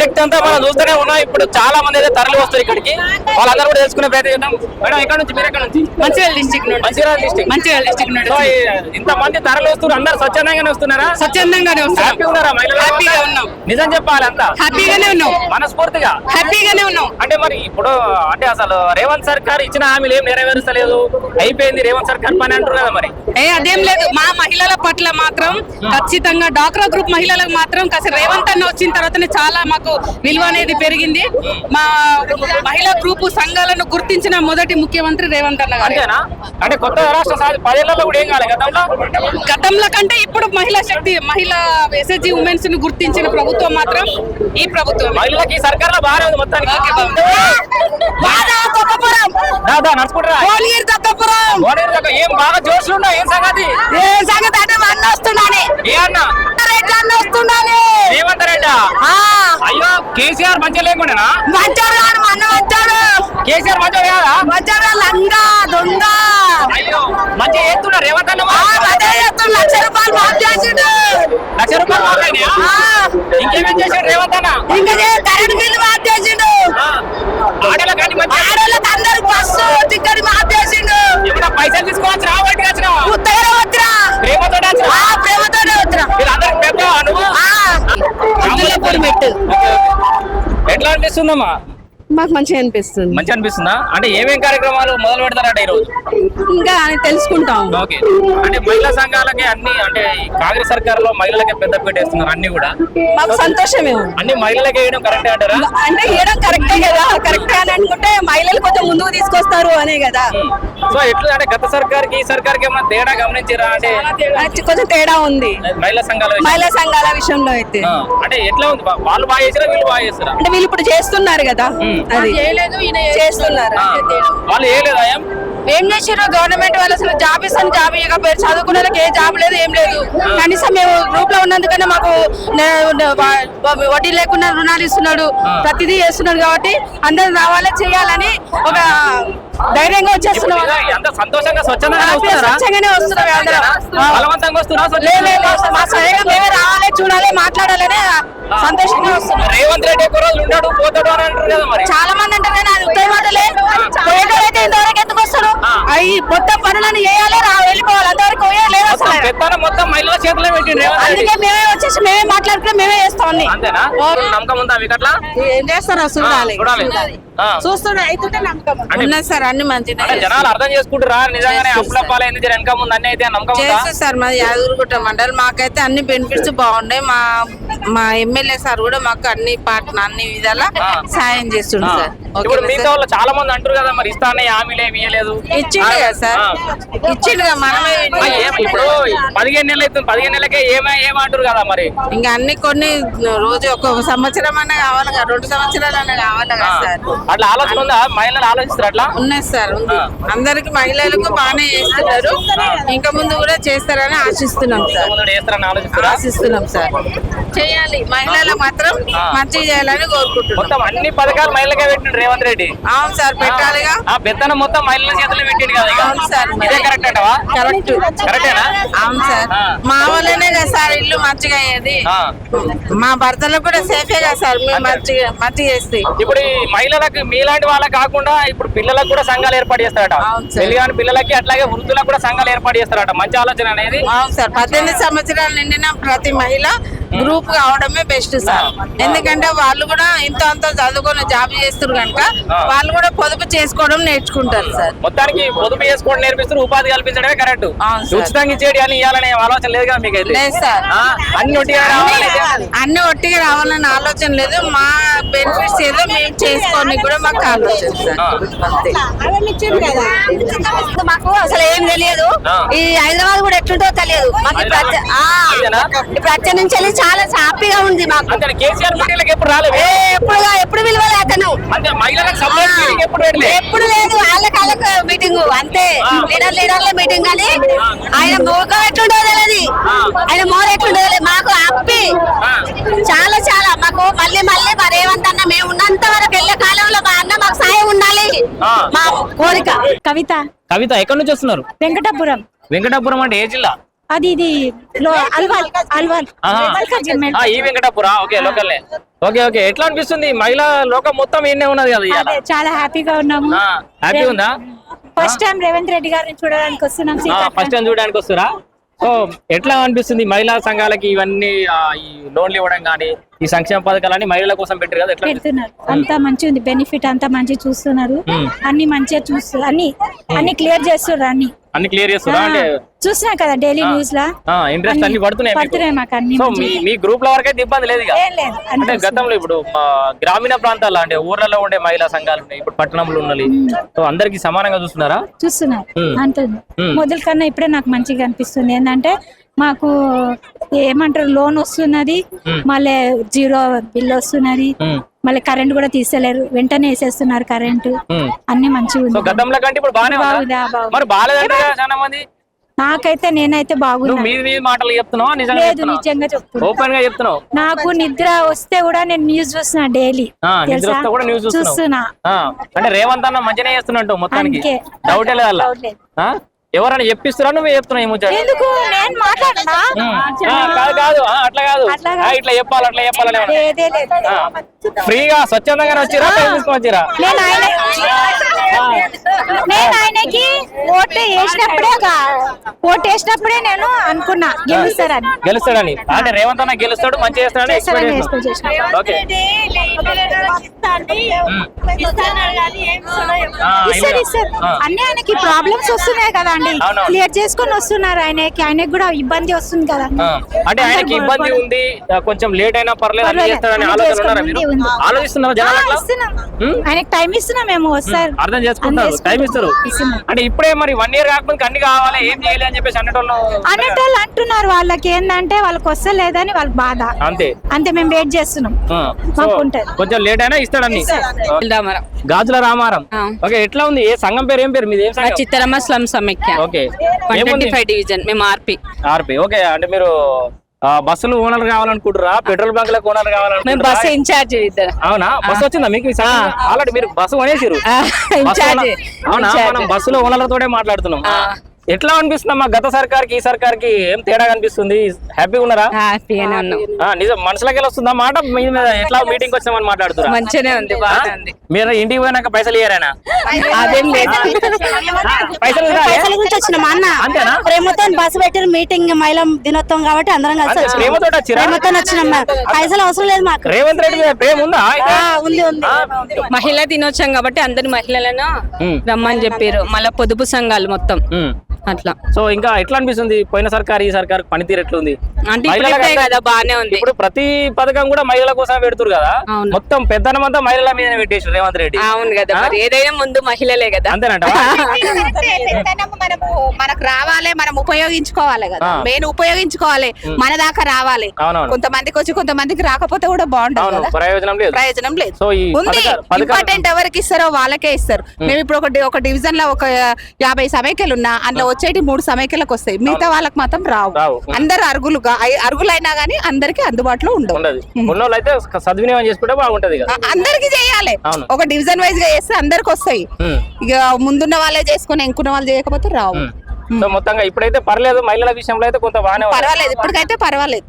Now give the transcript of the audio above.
శక్తి అంతా మనం చూస్తూనే ఉన్నాం. ఇప్పుడు చాలా మంది అయితే తరలి వస్తారు ఇక్కడికి. వాళ్ళందరూ కూడా తెలుసుకునే ప్రయత్నం చేద్దాం మేడం ఎక్కడ నుంచి? మీరు ఎక్కడ నుంచి? మంచిర్యాల డిస్టిక్ నుండి. మంచిర్యాల డిస్ట్రిక్ట్ మంచిర్యాల డిస్టిక్ నుండి. ఈ- ఇంత మంది తరలి వస్తున్నారు. అందరు స్వచ్ఛందంగానే వస్తున్నారా? స్వచ్ఛందంగానే వస్తున్నాం హ్యాపీ ఉన్నారా మహిళలు? హ్యాపీగా ఉన్నాం. నిజం చెప్పాలి అంతా. హ్యాపీగానే ఉన్నాం. మనస్ఫూర్తిగా. హ్యాపీగానే ఉన్నాం. అంటే మరి ఇప్పుడు అంటే అసలు రేవంత్ సర్కార్ ఇచ్చిన హామీలు ఏం నెరవేరుస్తలేదు. అయిపోయింది రేవంత్ సర్కార్ పని అంటారు కదా మరి. ఏ అదేం లేదు. మా మహిళల పట్ల మాత్రం ఖచ్చితంగా డాక్రా గ్రూప్ మహిళలకు మాత్రం కాస్త రేవంత్ అన్న వచ్చిన తర్వాతనే చాలా మాకు విలువ అనేది పెరిగింది. మా మహిళా గ్రూపు సంఘాలను గుర్తించిన మొదటి ముఖ్యమంత్రి రేవంత్ అన్న గారు. అంటే కొత్త రాష్ట్ర సాధి పదేళ్ళలో కూడా ఏం గతంలో? గతంలో కంటే ఇప్పుడు మహిళా శక్తి మహిళా ఎస్ఎస్జి ఉమెన్స్ను గుర్తించిన ప్రభుత్వం మాత్రం ఈ ప్రభుత్వం మహిళలకి సర్కార్లో బాగానే ఉంది మొత్తానికి. ఏం బాగా జోష్లు ఉన్నాయి? ఏం సంగతి? ఏ సంగతి? అంటే అన్న వస్తున్నానే ఏ అన్న? రెడ్డి అన్న వస్తున్నానే రేవంత్ రెడ్డి? అయ్యో కేసీఆర్ మంచిగా లేకుండా మంచాడు కాదు మన మంచాడు. కేసీఆర్ కాదా మంచాడు లంగా దొంగ. అయ్యో మంచిగా చేస్తున్నారు రేవంత్ అన్న ఆ, అదే చేస్తున్న లక్ష రూపాయలు మాఫ్ చేసిండు. లక్ష రూపాయలు మాట్లాడినా ఆ, ఇంకేమేం చేశాడు రేవంత్ అన్న? ఇంకా కరెంట్ బిల్లు మాఫ్ చేసిండు. మంచి అందరికి బస్సు టికెట్ మాఫ్ చేసిండు. హెల్మెట్ ఎట్లా అనిపిస్తుందమ్మా మాకు మంచిగా అనిపిస్తుంది. మంచి అనిపిస్తుందా? అంటే ఏమేం కార్యక్రమాలు మొదలు పెడతారట ఈ రోజు ఇంకా తెలుసుకుంటాం. ఓకే. అంటే మహిళా సంఘాలకి అన్ని అంటే కాంగ్రెస్ సర్కార్లో మహిళలకి పెద్ద పెట్టేస్తున్నారు అన్ని కూడా. మాకు సంతోషమే. అన్ని మహిళలకి వేయడం కరెక్టే అంటారా? అంటే ఇవ్వడం కరెక్టే కదా. కరెక్టే అని అనుకుంటే మహిళలు కొంచెం ముందుకు తీసుకొస్తారు అనే కదా. సో ఎట్లా అంటే గత సర్కార్కి ఈ సర్కార్కి ఏమైనా తేడా గమనించారా? అంటే కొంచెం తేడా ఉంది. మహిళా సంఘాల మహిళా సంఘాల విషయంలో అయితే. అంటే ఎట్లా ఉంది? వాళ్ళు బాగా చేసారా వీళ్ళు బాగా చేస్తారా అంటే వీళ్ళు ఇప్పుడు చేస్తున్నారు కదా. అది చేస్తున్నారు. వాళ్ళు ఏ లేదా ఏం ఏం చేసారు గవర్నమెంట్ వాళ్ళు అసలు జాబ్ ఇస్తాను జాబ్ ఇవ్వకపోయారు చదువుకునే వాళ్ళకి ఏ జాబ్ లేదు ఏం లేదు. కనీసం మేము గ్రూప్లో ఉన్నందుకనే మాకు వడ్డీ లేకుండా రుణాలు ఇస్తున్నాడు ప్రతిదీ చేస్తున్నాడు కాబట్టి అందరూ రావాలే చేయాలని ఒక ధైర్యంగా వచ్చేస్తున్నాం. స్వచ్ఛంగానే వస్తున్నాం మా స్వయంగా మేమే రావాలి చూడాలి మాట్లాడాలని సంతోషంగా వస్తున్నాం రేవంత్ రెడ్డి ఎక్కువ రోజులు ఉంటాడు పోతాడు అని అంటారు కదా మరి చాలా మంది అంటారు కానీ అది ఉత్తర మాటలే పోయేటోడైతే ఇంతవరకు ఎందుకు వస్తాడు అవి మొత్తం పనులను చేయాలి రా వెళ్ళిపోవాలి అంతవరకు పోయేది లేదు మొత్తం అసలు మహిళల చేతిలో అందుకే మేమే వచ్చేసి మేమే మేమే అంతేనా? నమ్మకం ఉందా మీకు అట్లా? ఏం చేస్తారో చూడాలి. చూడాలి. చూస్తుండే అయితే నమ్మకం ఉన్నది సార్ అన్ని అంటే జనాలు అర్థం చేసుకుంటారా? నిజంగానే అప్పుల పాలైంది వెనక ముందు అన్ని అయితే నమ్మకం సార్ మాది యాదగిరిగుట్ట మండలి. మాకైతే అన్ని బెనిఫిట్స్ బాగున్నాయి. మా మా ఎమ్మెల్యే సార్ కూడా మాకు అన్ని పార్ట్ అన్ని విధాల. సాయం చేస్తుండు. సార్. ఇప్పుడు మిగతా? వాళ్ళు చాలా మంది అంటారు కదా మరి ఇస్తానే హామీలు ఇయ్యలేదు. ఇచ్చిండు కదా సార్. ఇచ్చిండు. కదా మనమే ఇప్పుడు పదిహేను నెలలు అవుతుంది పదిహేను నెలలకే ఏమే ఏమంటారు కదా మరి. ఇంకా అన్ని కొన్ని రోజు ఒక సంవత్సరం అన్న కావాలి కదా రెండు సంవత్సరాలు అన్న కావాలి. కదా సార్ అట్లా ఆలోచన ఉందా? మహిళలు ఆలోచిస్తారు అట్లా? ఉన్నది సార్. అందరికి మహిళలకు బాగానే చేస్తున్నారు. ఇంకా ముందు కూడా చేస్తారని ఆశిస్తున్నాం సార్ ఆశిస్తున్నాం సార్ చేయాలి. మహిళలకు మాత్రం. మంచి చేయాలని కోరుకుంటున్నాం. మొత్తం అన్ని పథకాలు మహిళలకే పెట్టిండు రేవంత్ రెడ్డి. అవును సార్ పెట్టాలిగా. ఆ పెత్తనం మొత్తం మహిళల చేతిలో పెట్టిండు కదా ఇక. అవును సార్. ఇదే కరెక్ట్ అంటవా? కరెక్ట్. కరెక్టేనా? అవును సార్. ఆ. మా వాళ్ళనే కదా సార్ ఇల్లు మంచిగా అయ్యేది. ఆ. మా భర్తలకు కూడా సేఫే కదా సార్ మేము మంచిగా మంచిగా చేస్తే. ఇప్పుడు ఈ మహిళలకు మీలాంటి వాళ్ళకి కాకుండా ఇప్పుడు పిల్లలకు కూడా సంఘాలు ఏర్పాటు చేస్తారట. అవును సార్. పెళ్ళి కాని పిల్లలకి అట్లాగే వృద్ధులకు కూడా సంఘాలు ఏర్పాటు చేస్తారట. మంచి ఆలోచన అనేది. అవును సార్. పద్దెనిమిది సంవత్సరాలు నిండిన ప్రతి మహిళ గ్రూప్ కావడమే బెస్ట్ సార్. ఎందుకంటే వాళ్ళు కూడా ఇంత అంత చదువుకొని జాబ్ చేస్తారు కనుక వాళ్ళు కూడా పొదుపు చేసుకోవడం నేర్చుకుంటారు సార్. మొత్తానికి పొదుపు చేసుకోవడం నేర్పిస్తారు ఉపాధి కల్పించడమే కరెక్ట్. ఉచితంగా ఇచ్చేది అని ఇవ్వాలనే ఆలోచన లేదు కదా మీకైతే? లేదు సార్. అన్ని ఒట్టిగా రావాలని కాదు. అన్ని ఒట్టిగా రావాలన్న ఆలోచన లేదు. మా బెనిఫిట్స్ ఏదో మేము చేసుకోని కూడా మాకు ఆలోచన సార్. అంతే. మాకు అసలు ఏం తెలియదు. ఈ హైదరాబాద్ కూడా ఎట్లుంటో తెలియదు. మాకు అంతేనా? వచ్చే నుంచి వెళ్ళి చాలా హ్యాపీగా ఉంది మాకు. ఎప్పుడు ఎప్పుడు ఎప్పుడు విలువ లేకను అంటే మహిళలకు సపరేట్ మీటింగ్ ఎప్పుడు లేదు. వాళ్ళకి వాళ్ళకి మీటింగ్. అంతే. లీడర్ లీడర్ల మీటింగ్ అని. ఆయన ముఖం ఎట్లుండో తెలియదు ఆయన మోర ఎట్లుండో మాకు హ్యాపీ. చాలా చాలా. మాకు మళ్ళీ మళ్ళీ మరి ఏమంతన్నా మేము ఉన్నంత వరకు వెళ్ళే కాలంలో మా అన్న మాకు సాయం ఉండాలి ఆ. మా కోరిక. కవిత. కవిత ఎక్కడి నుంచి వస్తున్నారు? వెంకటాపురం. వెంకటాపురం అంటే ఏ జిల్లా? అది ఇది అల్వాల్ అల్వాల్. ఈ Venkatapura. Okay local okay okay. ఎట్లా అనిపిస్తుంది? మహిళా లోకం మొత్తం ఈయనే ఉన్నది కదా చాలా హ్యాపీగా ఉన్నాము. హ్యాపీ ఉందా? ఫస్ట్ టైం రేవంత్ రెడ్డి గారిని చూడడానికి వస్తున్నాం. ఫస్ట్ టైం చూడడానికి వస్తురా? సో ఎట్లా అనిపిస్తుంది మహిళా సంఘాలకి ఇవన్నీ ఈ లోన్లు ఇవ్వడం కానీ ఈ సంక్షేమ పథకాలన్నీ మహిళల కోసం పెట్టారు కదా ఎట్లా పెడుతున్నారు. అంతా మంచి ఉంది. బెనిఫిట్ అంతా మంచి చూస్తున్నారు. అన్ని మంచిగా చూస్తారు అన్ని అన్ని క్లియర్ చేస్తున్నారు అన్ని. అన్ని క్లియర్ చేస్తురా అంటే చూసినా కదా డైలీ న్యూస్ లా ఇంట్రెస్ట్ అన్ని పడుతున్నాయి మీకు? పడుతున్నాయి మాకు అన్ని సో. మీ మీ గ్రూప్లో వరకైతే ఇబ్బంది లేదు అంటే గతంలో ఇప్పుడు గ్రామీణ ప్రాంతాల్లో అంటే ఊర్లలో ఉండే మహిళా సంఘాలు ఉన్నాయి. ఇప్పుడు పట్టణంలో ఉన్నది సో అందరికి సమానంగా చూస్తున్నారా. అంటుంది మ్మ్. మొదల కన్నా ఇప్పుడే నాకు మంచిగా అనిపిస్తుంది. ఏంటంటే మాకు ఏమంటారు లోన్ వస్తున్నది మళ్ళీ జీరో బిల్ వస్తున్నది. మళ్ళీ కరెంట్ కూడా తీసేలేరు. వెంటనే వేసేస్తున్నారు కరెంటు. అన్ని మంచిగా ఉంది గతంలో కంటే ఇప్పుడు బాగానే బాగుందా? బాగుంది. నాకైతే నేనైతే బాగున్నా. మీది మీది మాటలు చెప్తున్నావా? నిజంగా లేదు చెప్తున్నావా? నిజంగా చెప్తున్నా. ఓపెన్గా చెప్తున్నావు. నాకు నిద్ర వస్తే కూడా నేను న్యూస్ చూస్తున్నా డైలీ. ఆ, నిద్ర వస్తే కూడా న్యూస్ చూస్తున్నా. ఆ, అంటే రేవంత్ అన్న మంచిగానే చేస్తున్నట్టు మొత్తానికి. డౌట్ లేదు? ఎవరైనా చెప్పిస్తురా నువ్వే చెప్తున్నావు ఈ ముచ్చట? ఎందుకు? నేను మాట్లాడినా? ఆ, కాదు కాదు. అట్లా కాదు. ఇట్లా చెప్పాలి అట్లా చెప్పాలని ఫ్రీగా స్వచ్ఛందంగానే వచ్చిరా తీసుకొని వచ్చిరా? నేను ఆయన నేను ఆయనకి ఓటు వేసినప్పుడే గా- ఓటు వేసినప్పుడే నేను అనుకున్నా గెలుస్తారని. గెలుస్తాడని. అంటే రేవంత్ అన్న గెలుస్తాడు మంచి ఇస్తారు. ఇస్తారు. అన్ని ఆయనకి ప్రాబ్లమ్స్ వస్తున్నాయి కదా అండి. క్లియర్ చేసుకొని వస్తున్నారు ఆయనకి. ఆయనకి కూడా ఇబ్బంది వస్తుంది కదా అంటే ఆయనకి ఇబ్బంది ఉంది కొంచెం లేట్ అయినా పర్లేదు. ఆలోచిస్తున్నారా. ఆయనకి టైం ఇస్తున్నాం మేము వస్తారు. అర్థం చేసుకుంటారు. టైం ఇస్తారు. అంటే ఇప్పుడే మరి వన్ ఇయర్ కాకపోతే అన్ని కావాలి ఏం చేయాలి అని చెప్పేసి అన్నటోళ్ళు అనేటోళ్ళు అంటున్నారు వాళ్ళకి ఏంటంటే వాళ్ళకి వస్తలేదని వాళ్ళకి బాధ. అంతే. అంతే మేము వెయిట్ చేస్తున్నాం. కొంచెం లేట్ అయినా ఇస్తాడన్ని రామారావు గాజుల రామారం. ఓకే ఎట్లా ఉంది? ఏ సంఘం పేరు ఏం పేరు? మీది ఏం మా సంఘం చిత్తరమ్మ స్లమ్ సమైక్య. ఓకే. డివిజన్. మేము ఆర్పి. ఆర్పి. ఓకే అంటే మీరు బస్సులు ఓనర్ కావాలనుకుంటారా పెట్రోల్ బంక్లకు ఓనర్ కావాలనుకుంటారా బస్ ఇన్ఛార్జ్ అవునా? బస్సు వచ్చిందా మీకు ఆల్రెడీ మీరు బస్సు కొనేసిరు బస్సు ఓనర్- అవునా. మనం బస్సులో ఓనర్లతోనే మాట్లాడుతున్నాం. ఎట్లా అనిపిస్తుంది మా గత సర్కార్కి ఈ సర్కార్కి ఏం తేడా కనిపిస్తుంది? హ్యాపీగా ఉన్నారా? హ్యాపీగానే ఉన్నాం. ఆ, నిజం. మనసులోకి వెళ్ళి వస్తుందా మాట? మీ మీద ఎట్లా మీటింగ్ వచ్చామని మాట్లాడుతున్నా మంచిగానే ఉంది మీరు ఇంటికి పోయినాక పైసలు ఇయ్యారేనా? అదేం లేదు. పైసలు ఇవ్వరా? పైసల గురించి వచ్చిన మా అన్న? అంతేనా? ప్రేమతో బస్సు పెట్టిన మీటింగ్ మహిళా దినోత్సవం కాబట్టి అందరం కలిసి అంతే, వచ్చినాం. ప్రేమతోటి వచ్చిరా? ప్రేమతో వచ్చినాం మేము. పైసలు అవసరం లేదు మాకు. రేవంత్ రెడ్డి మీద ప్రేమ ఉందా? ఆ, ఉంది ఉంది. మహిళా దినోత్సవం కాబట్టి అందరి మహిళలను ఉమ్. రమ్మని చెప్పారు మళ్ళా పొదుపు సంఘాలు మొత్తం. ఉమ్. అట్లా. సో ఇంకా ఎట్లా అనిపిస్తుంది? పోయిన సర్కార్ ఈ సర్కార్ పనితీరు ఎట్లుంది? అంటే కదా బాగానే ఉంది. ఇప్పుడు ప్రతి పథకం కూడా మహిళల కోసం పెడుతురు కదా. మొత్తం పెద్దనమంతా మహిళల మీద పెట్టేసి రేవంత్ రెడ్డి. అవును కదా మరి ఏదైనా ముందు మహిళలే కదా. అంతేనంట. మనము మనకు రావాలి మనం ఉపయోగించుకోవాలి కదా. మెయిన్ ఉపయోగించుకోవాలి మన దాకా రావాలి. కొంతమందికి వచ్చి కొంతమందికి రాకపోతే కూడా బాగుంటుంది ప్రయోజనం లేదు. ప్రయోజనం లేదు. ఉంది. ఇంపార్టెంట్ ఎవరికి ఇస్తారో వాళ్ళకే ఇస్తారు. మేము ఇప్పుడు ఒక ఒక డివిజన్లో ఒక యాభై సమైక్యలు ఉన్నా అందులో వచ్చేటి మూడు సమైక్యలకు వస్తాయి. మిగతా వాళ్ళకి మాత్రం రావు. అందరు అరుగులుగా ఐ- అరుగులైనా గానీ అందరికి అందుబాటులో ఉండవు. సద్వినియోగం చేసుకుంటే బాగుంటది అందరికి చేయాలి. ఒక డివిజన్ వైజ్గా చేస్తే అందరికి వస్తాయి. ఇక ముందున్న వాళ్ళే చేసుకుని ఎంకున్న వాళ్ళు చేయకపోతే రావు. సో మొత్తంగా ఇప్పుడైతే పర్లేదు మహిళల విషయంలో అయితే కొంత బాగానే. పర్వాలేదు ఇప్పటికైతే పర్వాలేదు.